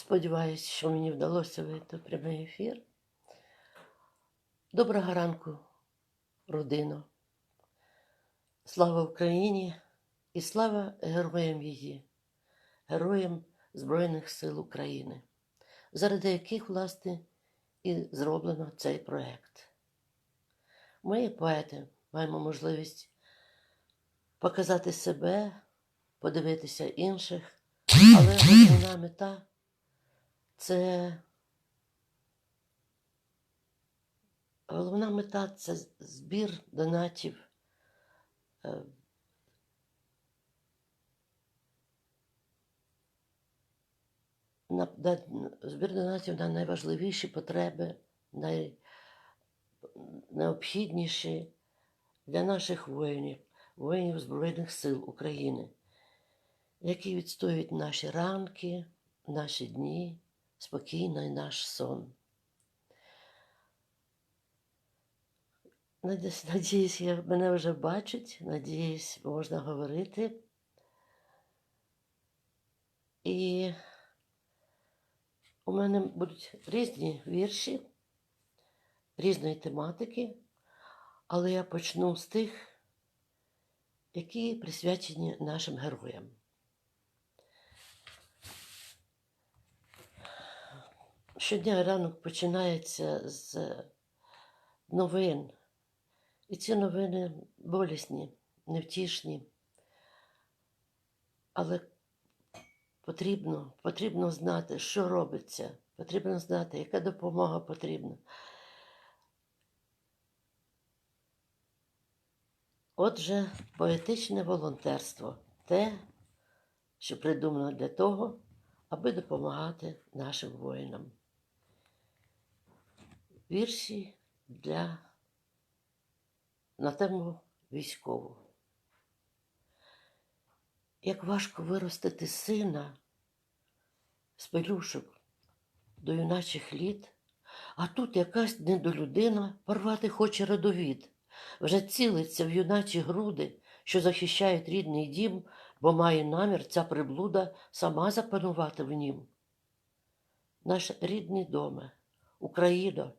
Сподіваюсь, що мені вдалося вийти в прямий ефір. Доброго ранку, родино. Слава Україні і слава героям її, героям Збройних сил України, заради яких, власне, і зроблено цей проект. Ми, поети, маємо можливість показати себе, подивитися інших, але головна мета це головна мета це збір донатів. е, На, на, збір донатів на найважливіші потреби, най, для наших воїнів, воїнів Збройних сил України, які відстоюють наші ранки, наші дні, спокійний наш сон. Надіюсь, я, мене вже бачать, надіюсь, можна говорити. І у мене будуть різні вірші, різної тематики, але я почну з тих, які присвячені нашим героям. Щодня ранок починається з новин. І ці новини болісні, невтішні. Але потрібно, потрібно знати, що робиться, потрібно знати, яка допомога потрібна. Отже, поетичне волонтерство те, що придумано для того, аби допомагати нашим воїнам. Вірші для на тему військову. Як важко виростити сина з пелюшок до юначих літ, а тут якась недолюдина порвати хоче родовід, вже цілиться в юначі груди, що захищають рідний дім, бо має намір ця приблуда сама запанувати в нім. Наш рідний доме, Україно,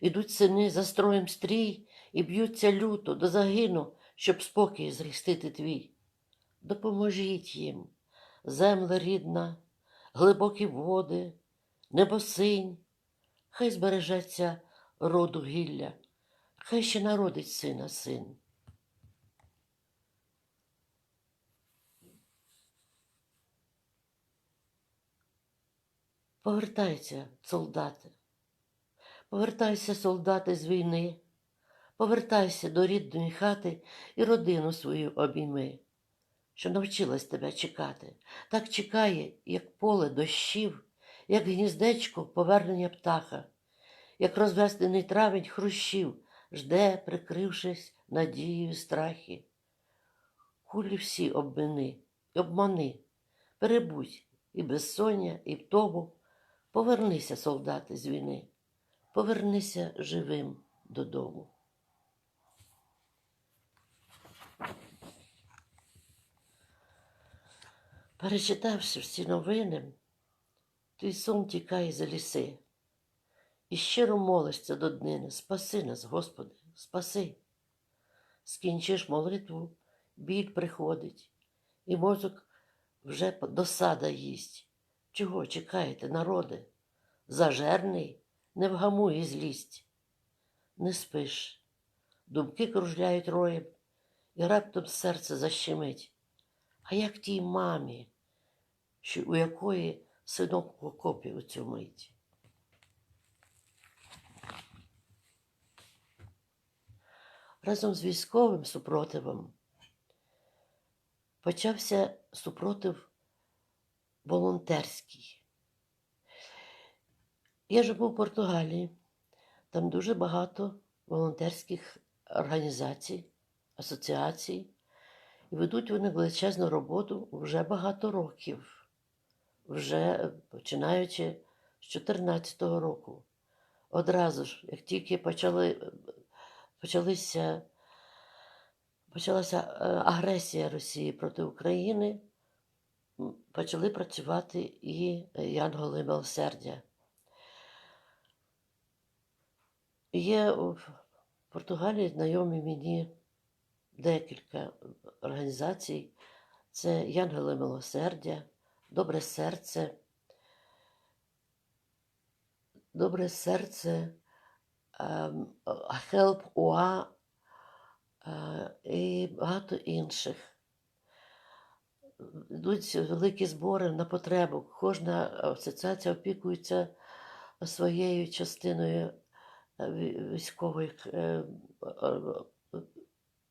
ідуть сини за строєм стрій і б'ються люто до загину, щоб спокій зрістити твій. Допоможіть їм, земле рідна, глибокі води, небосинь, хай збережеться роду гілля, хай ще народить сина син. Повертайся, солдати, повертайся, солдати, з війни, повертайся до рідної хати і родину свою обійми, що навчилась тебе чекати, так чекає, як поле дощів, як гніздечко повернення птаха, як розвеснений травень хрущів, жде, прикрившись надією страхи. Кулі всі обмини, обмани, перебудь і безсоння, і втому, повернися, солдати, з війни, повернися живим додому. Перечитавши всі новини, твій сон тікає за ліси. І щиро молишся до днини, спаси нас, Господи, спаси. Скінчиш молитву, біль приходить, і мозок вже досада їсть. Чого чекаєте, народи? Зажерний, не вгамує злість. Не спиш, думки кружляють роєм, і раптом серце защемить. А як тій мамі, що, у якої синок в окопі у цю мить? Разом з військовим супротивом почався супротив волонтерський. Я живу в Португалії, там дуже багато волонтерських організацій, асоціацій, і ведуть вони величезну роботу вже багато років, вже починаючи з 2014 року. Одразу ж, як тільки почали, почалися, почалася е, агресія Росії проти України, почали працювати і Янголи Милосердя. Є в Португалії знайомі мені декілька організацій. Це Янголи Милосердя, Добре серце, Добре серце, ем, Help UA е, і багато інших. Йдуть великі збори на потребу. Кожна асоціація опікується своєю частиною е, військових е,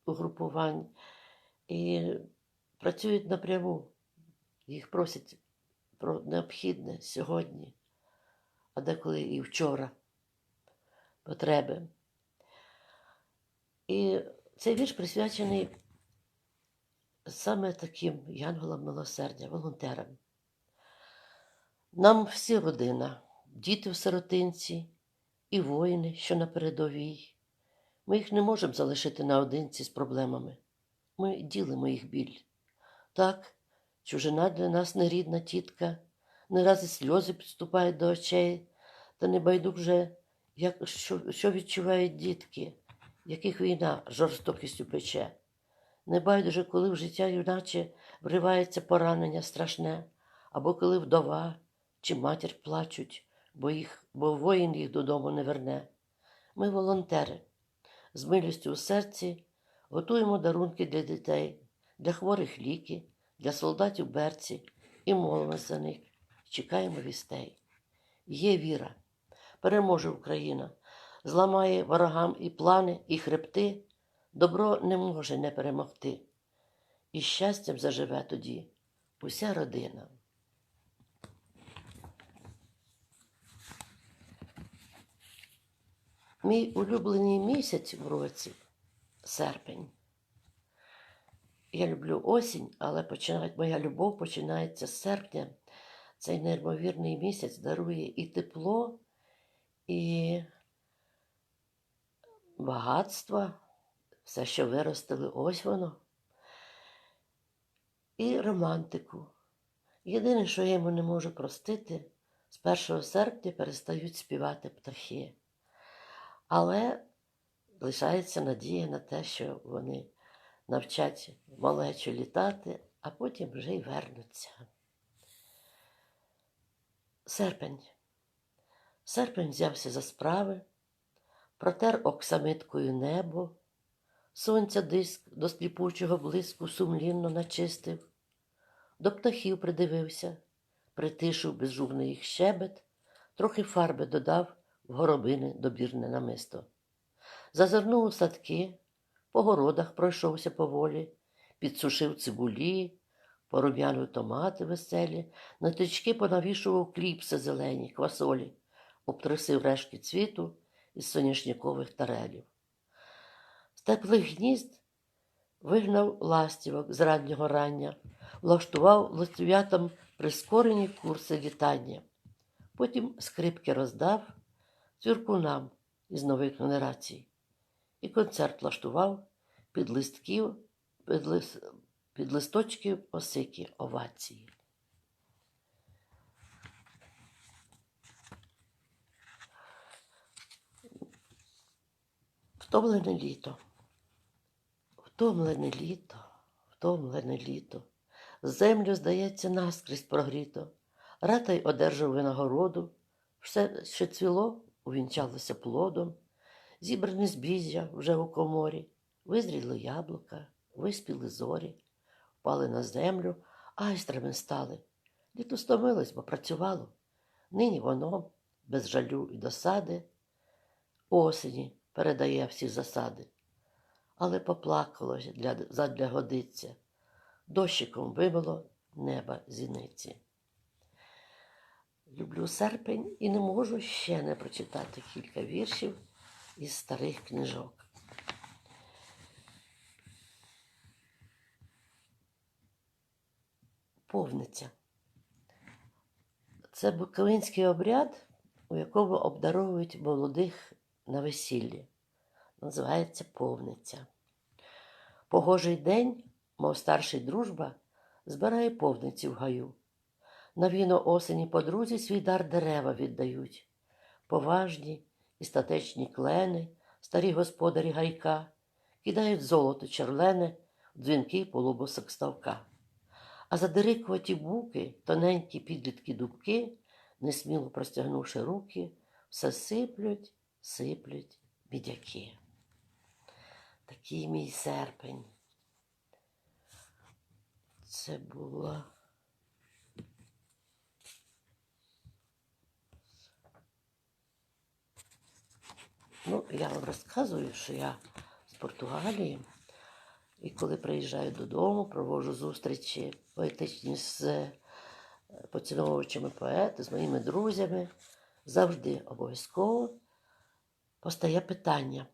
угрупувань і працюють напряму. Їх просять про необхідне сьогодні, а деколи і вчора потреби. І цей вірш присвячений саме таким янголам милосердя, волонтерам. Нам всі родина, діти в сиротинці і воїни, що на передовій. Ми їх не можемо залишити наодинці з проблемами. Ми ділимо їх біль. Так, чужина для нас нерідна тітка, не раз і сльози підступають до очей, та не байдуже, як, що, що відчувають дітки, яких війна жорстокістю пече. Не байдуже, коли в життя юначе вривається поранення страшне, або коли вдова чи матір плачуть, бо, їх, бо воїн їх додому не верне. Ми волонтери, з милістю у серці готуємо дарунки для дітей, для хворих ліки, для солдатів берці і молимося за них, чекаємо вістей. Є віра, переможе Україна, зламає ворогам і плани, і хребти, добро не може не перемогти. І щастям заживе тоді уся родина. Мій улюблений місяць в році серпень. Я люблю осінь, але починає, моя любов починається з серпня. Цей неймовірний місяць дарує і тепло, і багатство, все, що виростили, ось воно. І романтику. Єдине, що я йому не можу простити, з 1 серпня перестають співати птахи. Але лишається надія на те, що вони навчать малечу літати, а потім вже й вернуться. Серпень. Серпень взявся за справи, протер оксамиткою небо, сонця диск до сліпучого блиску сумлінно начистив, до птахів придивився, притишив безжубний їх щебет, трохи фарби додав в горобини добірне намисто. Зазирнув у садки, по городах пройшовся поволі, підсушив цибулі, порум'янив томати веселі, на тички понавішував кліпси зелені, квасолі, обтрусив решки цвіту із соняшникових тарелів. З теплих гнізд вигнав ластівок з раннього рання, влаштував листов'ятам прискорені курси літання. Потім скрипки роздав цвіркунам із нових генерацій і концерт влаштував під листків, під, лис, під листочків осики овації. Втомлене літо. Втомлене літо, втомлене літо. Землю, здається, наскрізь прогріто. Ратай одержав винагороду, все, що цвіло, увінчалося плодом, зібране збіжжя вже у коморі, визріли яблука, виспіли зорі, впали на землю, айстрами стали. Літо стомилось, бо працювало. Нині воно, без жалю і досади, осені передає всі засади. Але поплакало для, задля годиться, дощиком вимило неба зіниці. Люблю серпень і не можу ще не прочитати кілька віршів із старих книжок. Повниця. Це буковинський обряд, у якому обдаровують молодих на весіллі. Називається повниця. Погожий день, мов старший дружба, збирає повниці в гаю. На віно осені подрузі свій дар дерева віддають. Поважні і статечні клени, старі господарі гайка, кидають золото черлене в дзвінкий полубосок ставка. А задирикуваті буки, тоненькі підлітки дубки, несміло простягнувши руки, все сиплють, сиплють бідяки. Такий мій серпень. Це була. Ну, я вам розказую, що я з Португалії. І коли приїжджаю додому, проводжу зустрічі поетичні з е, поціновувачами поети, з моїми друзями, завжди обов'язково постає питання: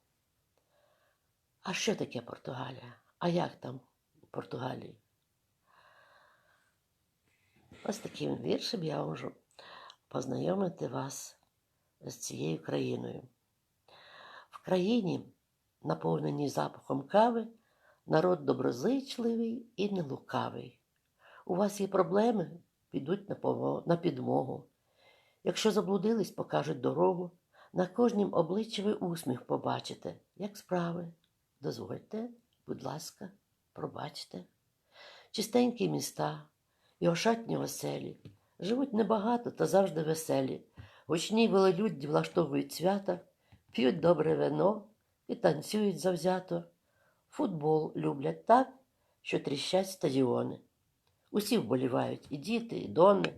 а що таке Португалія? А як там у Португалії? Ось таким віршем я можу познайомити вас з цією країною. Країні, наповненій запахом кави, народ доброзичливий і нелукавий. У вас є проблеми, підуть на, підмогу. Якщо заблудились, покажуть дорогу. На кожнім обличчі ви усміх побачите, як справи. Дозвольте, будь ласка, пробачте. Чистенькі міста і ошатні оселі. Живуть небагато та завжди веселі. Гучні велелюдді влаштовують свята, п'ють добре вино і танцюють завзято. Футбол люблять так, що тріщать стадіони. Усі вболівають і діти, і дони.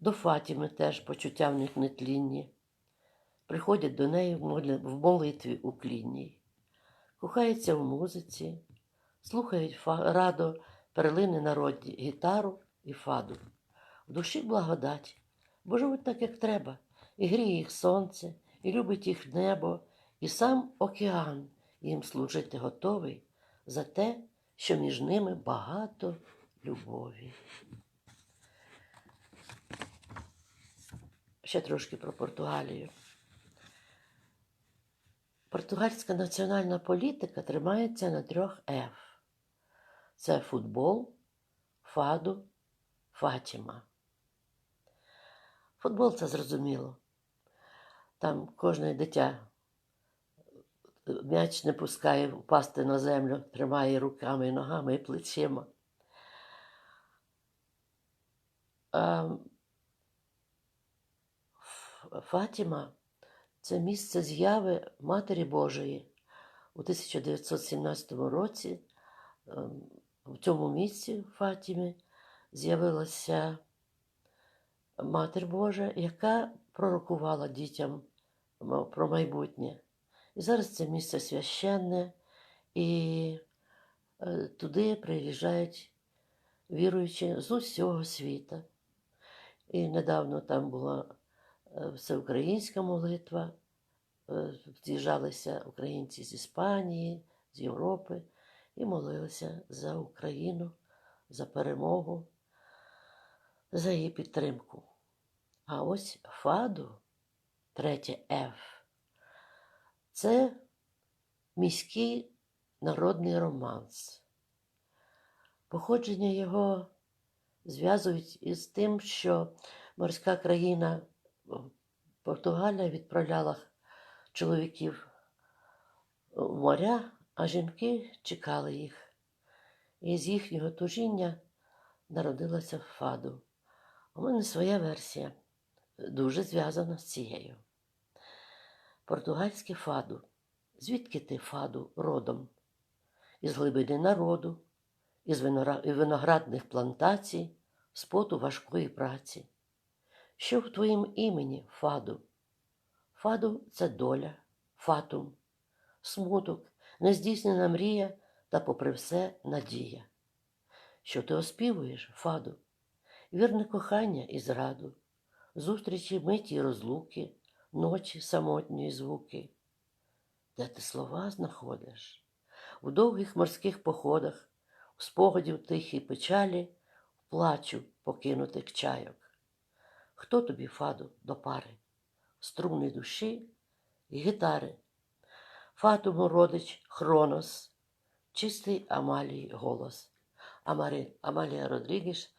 До Фатіми теж почуття в них нетлінні. Приходять до неї в молитві уклінній. Кохаються в музиці, слухають радо перлини народні, гітару і фаду. В душі благодать, бо живуть так, як треба, і гріє їх сонце, і любить їх небо, і сам океан їм служити готовий за те, що між ними багато любові. Ще трошки про Португалію. Португальська національна політика тримається на трьох F. Це футбол, фаду, Фатіма. Футбол це зрозуміло. Там кожне дитя м'яч не пускає впасти на землю, тримає руками, ногами і плечима. Фатіма це місце з'яви Матері Божої. У 1917 році ем, в цьому місці Фатімі з'явилася Матір Божа, яка пророкувала дітям про майбутнє. І зараз це місце священне, і е, туди приїжджають віруючі з усього світа. І недавно там була е, всеукраїнська молитва, е, з'їжджалися українці з Іспанії, з Європи і молилися за Україну, за перемогу, за її підтримку. А ось Фаду, третє Ф, це міський народний романс. Походження його зв'язують із тим, що морська країна Португалія відправляла чоловіків в моря, а жінки чекали їх. І з їхнього тужіння народилася фаду. У мене своя версія, дуже зв'язана з цією. Португальське фаду. Звідки ти фаду родом? Із глибини народу, із виноградних плантацій, з поту важкої праці. Що в твоїм імені, фаду? Фаду це доля, фатум, смуток, нездійснена мрія та, попри все, надія. Що ти оспівуєш, фаду? Вірне кохання і зраду, зустрічі миті розлуки, ночі самотні звуки. Де ти слова знаходиш? У довгих морських походах, в спогадів тихій печалі, в плачу покинутих чайок. Хто тобі, фаду, до пари? Струни душі і гітари. Фатуму родич Хронос, чистий Амалії голос. Амарі, Амалія Родрігіш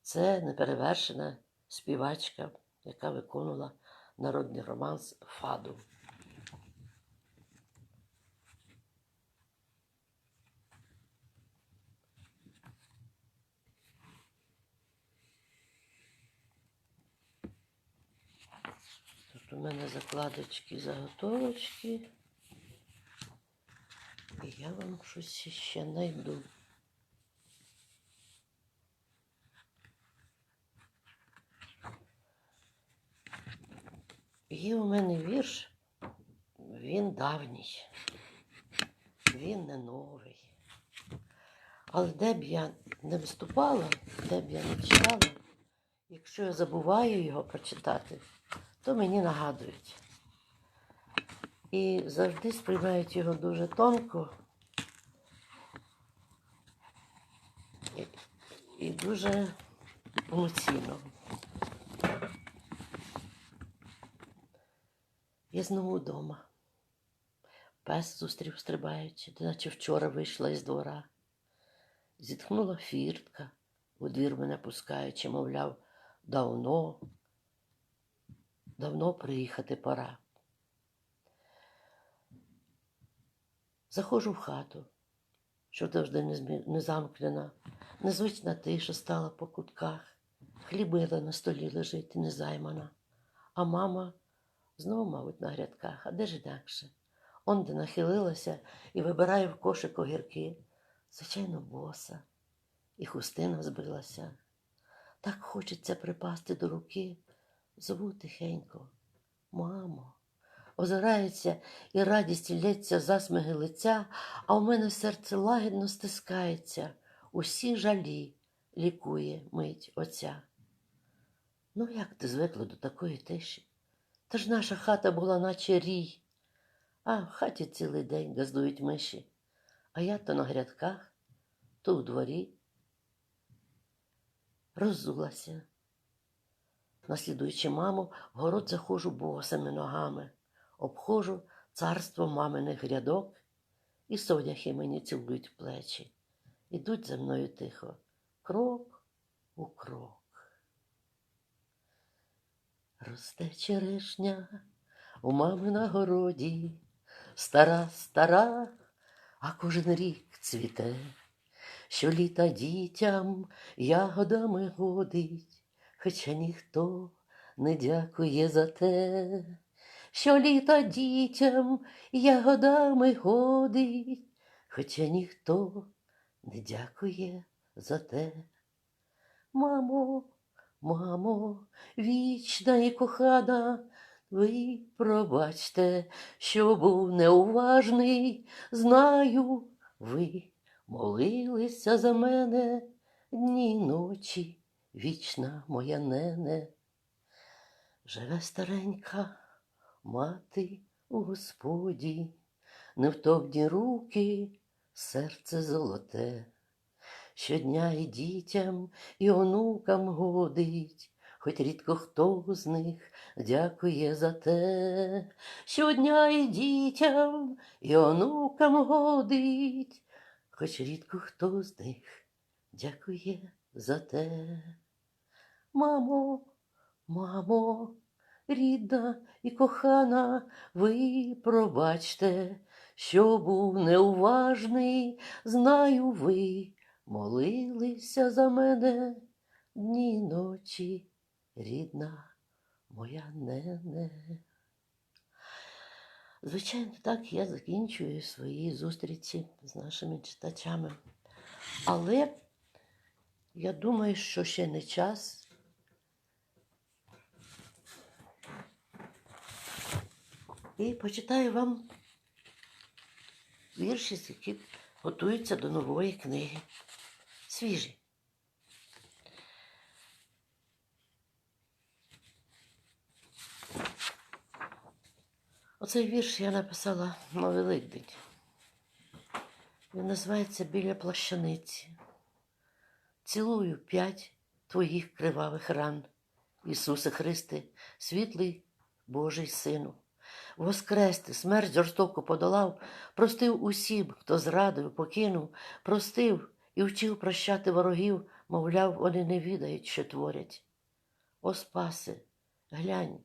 це неперевершена співачка, яка виконувала народний романс Фаду. Тут у мене закладочки, заготовочки. І я вам щось ще знайду. Є у мене вірш, він давній, він не новий. Але де б я не виступала, де б я не читала, якщо я забуваю його прочитати, то мені нагадують. І завжди сприймають його дуже тонко і, дуже емоційно. Я знову вдома. Пес зустрів стрибаючи, наче вчора вийшла із двора. Зітхнула фіртка, у двір мене пускаючи, мовляв, давно, давно приїхати пора. Заходжу в хату, що завжди не, замкнена, незвична тиша стала по кутках, хлібина на столі лежить незаймана, а мама знову, мабуть, на грядках, а де ж інакше? Онде нахилилася і вибирає в кошик огірки, звичайно, боса, і хустина збилася. Так хочеться припасти до руки, зову тихенько, мамо. Озирається і радість лється засмиги лиця, а у мене серце лагідно стискається, усі жалі лікує мить оця. Ну, як ти звикла до такої тиші? Та ж наша хата була, наче рій, а в хаті цілий день газдують миші, а я то на грядках, то у дворі. Роззулася. Наслідуючи маму, в город заходжу босими ногами, обходжу царство маминих грядок, і соняхи мені цілують плечі. Ідуть за мною тихо, крок у крок. Росте черешня у мами на городі, стара, стара, а кожен рік цвіте, що літа дітям ягодами годить, хоча ніхто не дякує за те, що літа дітям ягодами годить, хоча ніхто не дякує за те. Мамо, мамо, вічна і кохана, ви пробачте, що був неуважний, знаю, ви молилися за мене дні ночі, вічна моя нене. Живе старенька мати у Господі, невтомні руки, серце золоте. Щодня і дітям, і онукам годить, хоч рідко хто з них дякує за те. Щодня і дітям, і онукам годить, хоч рідко хто з них дякує за те. Мамо, мамо, рідна і кохана, ви пробачте, що був неуважний, знаю ви. Молилися за мене дні й ночі, рідна моя нене. Звичайно, так я закінчую свої зустрічі з нашими читачами. Але я думаю, що ще не час. І почитаю вам вірші, які готуються до нової книги. Свіжі. Оцей вірш я написала на Великдень. Він називається Біля плащаниці. Цілую п'ять твоїх кривавих ран, Ісусе Христе, світлий Божий Сину. Воскрес ти, смерть жорстоко подолав, простив усім, хто зрадив, покинув, простив і вчив прощати ворогів, мовляв, вони не відають, що творять. О, спаси, глянь,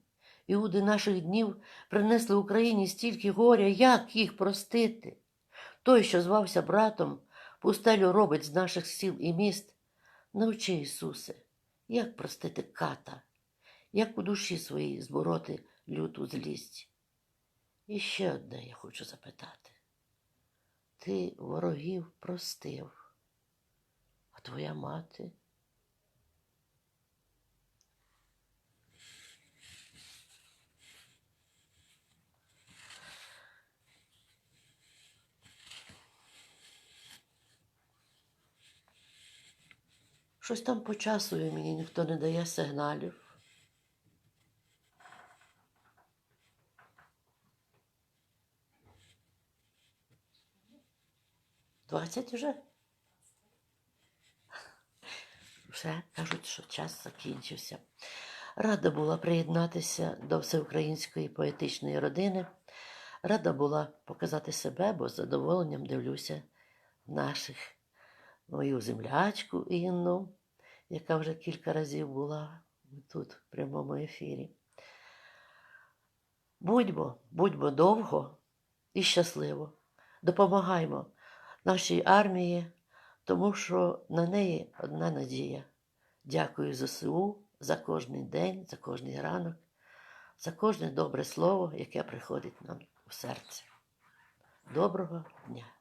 іуди наших днів принесли Україні стільки горя, як їх простити? Той, що звався братом, пустелю робить з наших сіл і міст. Навчи, Ісусе, як простити ката, як у душі своїй збороти люту злість. І ще одне я хочу запитати. Ти ворогів простив, твоя мати? Щось там по часові мені ніхто не дає сигналів. Двадцять уже? Все, кажуть, що час закінчився. Рада була приєднатися до всеукраїнської поетичної родини. Рада була показати себе, бо з задоволенням дивлюся наших мою землячку Інну, яка вже кілька разів була тут, в прямому ефірі. Будьмо, будьмо довго і щасливо. Допомагаймо нашій армії, тому що на неї одна надія. Дякую ЗСУ за кожний день, за кожний ранок, за кожне добре слово, яке приходить нам у серце. Доброго дня!